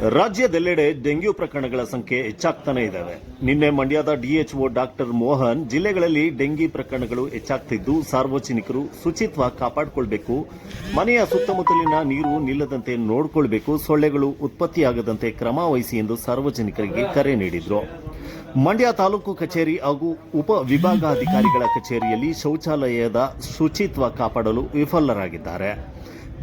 ರಾಜ್ಯದೆಲ್ಲೆಡೆ ಡೆಂಗ್ಯೂ ಪ್ರಕರಣಗಳ ಸಂಖ್ಯೆ ಹೆಚ್ಚಾಗ್ತಾನೆ ಇದ್ದಾವೆ ನಿನ್ನೆ ಮಂಡ್ಯದ ಡಿಎಚ್ಒ ಡಾಕ್ಟರ್ ಮೋಹನ್ ಜಿಲ್ಲೆಗಳಲ್ಲಿ ಡೆಂಗಿ ಪ್ರಕರಣಗಳು ಹೆಚ್ಚಾಗ್ತಿದ್ದು ಸಾರ್ವಜನಿಕರು ಶುಚಿತ್ವ ಕಾಪಾಡಿಕೊಳ್ಬೇಕು, ಮನೆಯ ಸುತ್ತಮುತ್ತಲಿನ ನೀರು ನಿಲ್ಲದಂತೆ ನೋಡಿಕೊಳ್ಬೇಕು, ಸೊಳ್ಳೆಗಳು ಉತ್ಪತ್ತಿಯಾಗದಂತೆ ಕ್ರಮ ಎಂದು ಸಾರ್ವಜನಿಕರಿಗೆ ಕರೆ ನೀಡಿದರು. ಮಂಡ್ಯ ತಾಲೂಕು ಕಚೇರಿ ಹಾಗೂ ಉಪ ವಿಭಾಗಾಧಿಕಾರಿಗಳ ಕಚೇರಿಯಲ್ಲಿ ಶೌಚಾಲಯದ ಶುಚಿತ್ವ ಕಾಪಾಡಲು ವಿಫಲರಾಗಿದ್ದಾರೆ.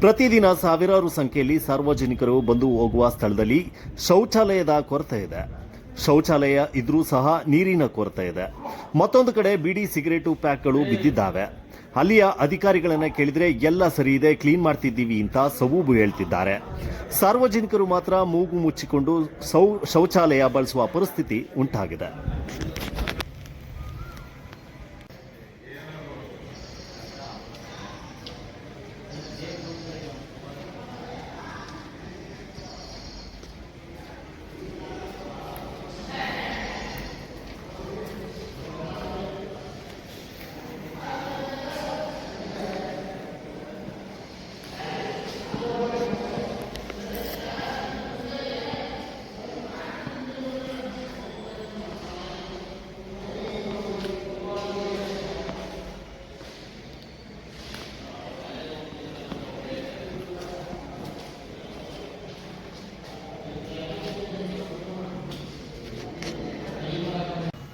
ಪ್ರತಿದಿನ ಸಾವಿರಾರು ಸಂಖ್ಯೆಯಲ್ಲಿ ಸಾರ್ವಜನಿಕರು ಬಂದು ಹೋಗುವ ಸ್ಥಳದಲ್ಲಿ ಶೌಚಾಲಯದ ಕೊರತೆ ಇದೆ. ಶೌಚಾಲಯ ಇದ್ರೂ ಸಹ ನೀರಿನ ಕೊರತೆ ಇದೆ. ಮತ್ತೊಂದು ಕಡೆ ಬಿಡಿ ಸಿಗರೇಟು ಪ್ಯಾಕ್ಗಳು ಬಿದ್ದಿದ್ದಾವೆ. ಅಲ್ಲಿಯ ಅಧಿಕಾರಿಗಳನ್ನ ಕೇಳಿದ್ರೆ, ಎಲ್ಲ ಸರಿ ಇದೆ, ಕ್ಲೀನ್ ಮಾಡ್ತಿದ್ದೀವಿ ಅಂತ ಸಬೂಬು ಹೇಳ್ತಿದ್ದಾರೆ. ಸಾರ್ವಜನಿಕರು ಮಾತ್ರ ಮೂಗು ಮುಚ್ಚಿಕೊಂಡು ಶೌಚಾಲಯ ಬಳಸುವ ಪರಿಸ್ಥಿತಿ ಉಂಟಾಗಿದೆ.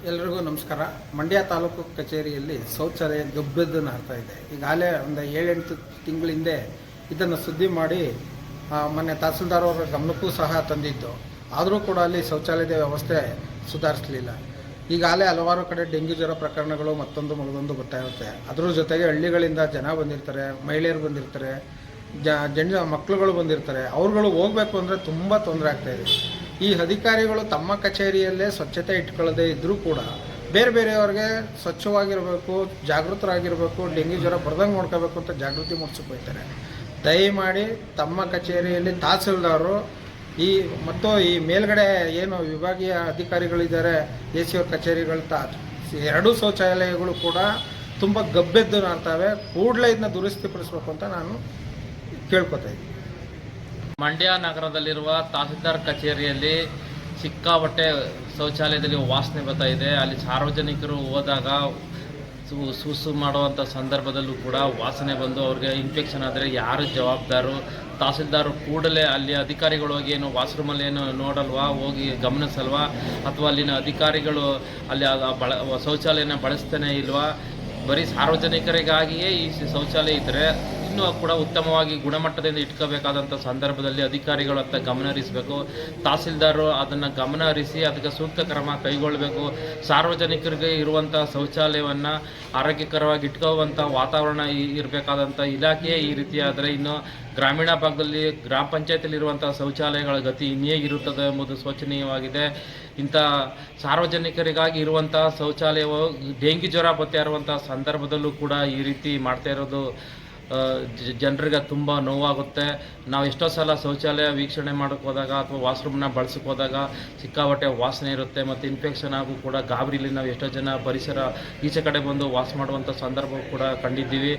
ಎಲ್ರಿಗೂ ನಮಸ್ಕಾರ. ಮಂಡ್ಯ ತಾಲೂಕು ಕಚೇರಿಯಲ್ಲಿ ಶೌಚಾಲಯ ಗಬ್ಬೆದ್ದು ಹಾಕ್ತಾ ಇದೆ. ಈಗಾಗಲೇ ಒಂದು ಏಳೆಂಟು ತಿಂಗಳ ಹಿಂದೆ ಇದನ್ನು ಸುದ್ದಿ ಮಾಡಿ ಮೊನ್ನೆ ತಹಸೀಲ್ದಾರ್ ಅವರ ಗಮನಕ್ಕೂ ಸಹ ತಂದಿದ್ದು. ಆದರೂ ಕೂಡ ಅಲ್ಲಿ ಶೌಚಾಲಯದ ವ್ಯವಸ್ಥೆ ಸುಧಾರಿಸಲಿಲ್ಲ. ಈಗಾಗಲೇ ಹಲವಾರು ಕಡೆ ಡೆಂಗ್ಯೂ ಜ್ವರ ಪ್ರಕರಣಗಳು ಮತ್ತೊಂದು ಮಗದೊಂದು ಗೊತ್ತಾಗುತ್ತೆ ಅದ್ರ ಜೊತೆಗೆ ಹಳ್ಳಿಗಳಿಂದ ಜನ ಬಂದಿರ್ತಾರೆ, ಮಹಿಳೆಯರು ಬಂದಿರ್ತಾರೆ, ಜ, ಜನ ಮಕ್ಕಳುಗಳು ಬಂದಿರ್ತಾರೆ. ಅವ್ರುಗಳು ಹೋಗಬೇಕು ಅಂದರೆ ತುಂಬ ತೊಂದರೆ ಆಗ್ತಾಯಿದೆ ಈ ಅಧಿಕಾರಿಗಳು ತಮ್ಮ ಕಚೇರಿಯಲ್ಲೇ ಸ್ವಚ್ಛತೆ ಇಟ್ಕೊಳ್ಳದೆ ಇದ್ದರೂ ಕೂಡ ಬೇರೆ ಬೇರೆಯವ್ರಿಗೆ ಸ್ವಚ್ಛವಾಗಿರಬೇಕು, ಜಾಗೃತರಾಗಿರಬೇಕು ಡೆಂಗ್ಯೂ ಜ್ವರ ಬರ್ದಂಗೆ ನೋಡ್ಕೋಬೇಕು ಅಂತ ಜಾಗೃತಿ ಮೂಡಿಸಕ್ಕೆ ದಯಮಾಡಿ ತಮ್ಮ ಕಚೇರಿಯಲ್ಲಿ ತಹಸೀಲ್ದಾರರು ಈ ಮತ್ತು ಈ ಮೇಲ್ಗಡೆ ಏನು ವಿಭಾಗೀಯ ಅಧಿಕಾರಿಗಳಿದ್ದಾರೆ ಎ ಸಿ ಅವ್ರ ಕಚೇರಿಗಳ ತಾ, ಎರಡೂ ಶೌಚಾಲಯಗಳು ಕೂಡ ತುಂಬ ಗಬ್ಬೆದ್ದು ನಾಡ್ತವೆ ಕೂಡಲೇ ಇದನ್ನ ದುರಸ್ತಿಪಡಿಸ್ಬೇಕು ಅಂತ ನಾನು ಕೇಳ್ಕೊತಾ ಇದ್ದೀನಿ. ಮಂಡ್ಯ ನಗರದಲ್ಲಿರುವ ತಹಸೀಲ್ದಾರ್ ಕಚೇರಿಯಲ್ಲಿ ಸಿಕ್ಕಾಪಟ್ಟೆ ಶೌಚಾಲಯದಲ್ಲಿ ವಾಸನೆ ಬರ್ತಾ ಇದೆ. ಅಲ್ಲಿ ಸಾರ್ವಜನಿಕರು ಹೋದಾಗ ಸೂಸು ಮಾಡುವಂಥ ಸಂದರ್ಭದಲ್ಲೂ ಕೂಡ ವಾಸನೆ ಬಂದು ಅವ್ರಿಗೆ ಇನ್ಫೆಕ್ಷನ್ ಆದರೆ ಯಾರು ಜವಾಬ್ದಾರು? ತಹಸೀಲ್ದಾರ್ ಕೂಡಲೇ ಅಲ್ಲಿ ಅಧಿಕಾರಿಗಳು ಹೋಗಿ ಏನು ವಾಶ್ರೂಮಲ್ಲಿ ಏನು ನೋಡಲ್ವಾ? ಹೋಗಿ ಗಮನಿಸಲ್ವಾ? ಅಥವಾ ಅಲ್ಲಿನ ಅಧಿಕಾರಿಗಳು ಅಲ್ಲಿ ಬಳ, ಶೌಚಾಲಯನ ಬಳಸ್ತಾನೆ ಇಲ್ವಾ? ಬರೀ ಸಾರ್ವಜನಿಕರಿಗಾಗಿಯೇ ಈ ಶೌಚಾಲಯ ಇದ್ದರೆ ಇನ್ನೂ ಕೂಡ ಉತ್ತಮವಾಗಿ ಗುಣಮಟ್ಟದಿಂದ ಇಟ್ಕೋಬೇಕಾದಂಥ ಸಂದರ್ಭದಲ್ಲಿ ಅಧಿಕಾರಿಗಳು ಅಂತ ಗಮನ ಹರಿಸಬೇಕು. ತಹಸೀಲ್ದಾರರು ಅದನ್ನು ಗಮನ ಹರಿಸಿ ಅದಕ್ಕೆ ಸೂಕ್ತ ಕ್ರಮ ಕೈಗೊಳ್ಳಬೇಕು ಸಾರ್ವಜನಿಕರಿಗೆ ಇರುವಂಥ ಶೌಚಾಲಯವನ್ನು ಆರೋಗ್ಯಕರವಾಗಿ ಇಟ್ಕೋವಂಥ ವಾತಾವರಣ ಇರಬೇಕಾದಂಥ ಇಲಾಖೆಯೇ ಈ ರೀತಿ ಇನ್ನು ಗ್ರಾಮೀಣ ಭಾಗದಲ್ಲಿ ಗ್ರಾಮ ಪಂಚಾಯತಿಯಲ್ಲಿ ಇರುವಂಥ ಶೌಚಾಲಯಗಳ ಗತಿ ಇನ್ನೇಗಿರುತ್ತದೆ ಎಂಬುದು ಶೋಚನೀಯವಾಗಿದೆ. ಇಂಥ ಸಾರ್ವಜನಿಕರಿಗಾಗಿ ಇರುವಂಥ ಶೌಚಾಲಯವು ಡೆಂಗಿ ಜ್ವರ ಬರ್ತಾ ಇರುವಂಥ ಸಂದರ್ಭದಲ್ಲೂ ಕೂಡ ಈ ರೀತಿ ಮಾಡ್ತಾ ಇರೋದು ಜನರಿಗೆ ತುಂಬ ನೋವಾಗುತ್ತೆ. ನಾವು ಎಷ್ಟೋ ಸಲ ಶೌಚಾಲಯ ವೀಕ್ಷಣೆ ಮಾಡೋಕ್ಕೆ ಹೋದಾಗ ಅಥವಾ ವಾಶ್ರೂಮ್ನ ಬಳಸಕ್ಕೆ ಹೋದಾಗ ಸಿಕ್ಕಾಪಟ್ಟೆ ವಾಸನೆ ಇರುತ್ತೆ ಮತ್ತು ಇನ್ಫೆಕ್ಷನ್ ಆಗು ಕೂಡ ಗಾಬರಿಲಿ ನಾವು ಎಷ್ಟೋ ಜನ ಪರಿಸರ ಈಚೆ ಕಡೆ ಬಂದು ವಾಸ ಮಾಡುವಂಥ ಸಂದರ್ಭ ಕೂಡ ಕಂಡಿದ್ದೀವಿ.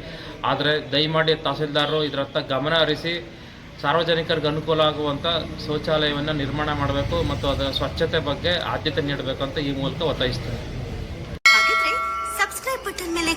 ಆದರೆ ದಯಮಾಡಿ ತಹಸೀಲ್ದಾರರು ಇದರತ್ತ ಗಮನ ಹರಿಸಿ ಸಾರ್ವಜನಿಕರಿಗೆ ಅನುಕೂಲ ಆಗುವಂಥ ಶೌಚಾಲಯವನ್ನು ನಿರ್ಮಾಣ ಮಾಡಬೇಕು ಮತ್ತು ಅದರ ಸ್ವಚ್ಛತೆ ಬಗ್ಗೆ ಆದ್ಯತೆ ನೀಡಬೇಕು ಅಂತ ಈ ಮೂಲಕ ಒತ್ತಾಯಿಸ್ತೇನೆ.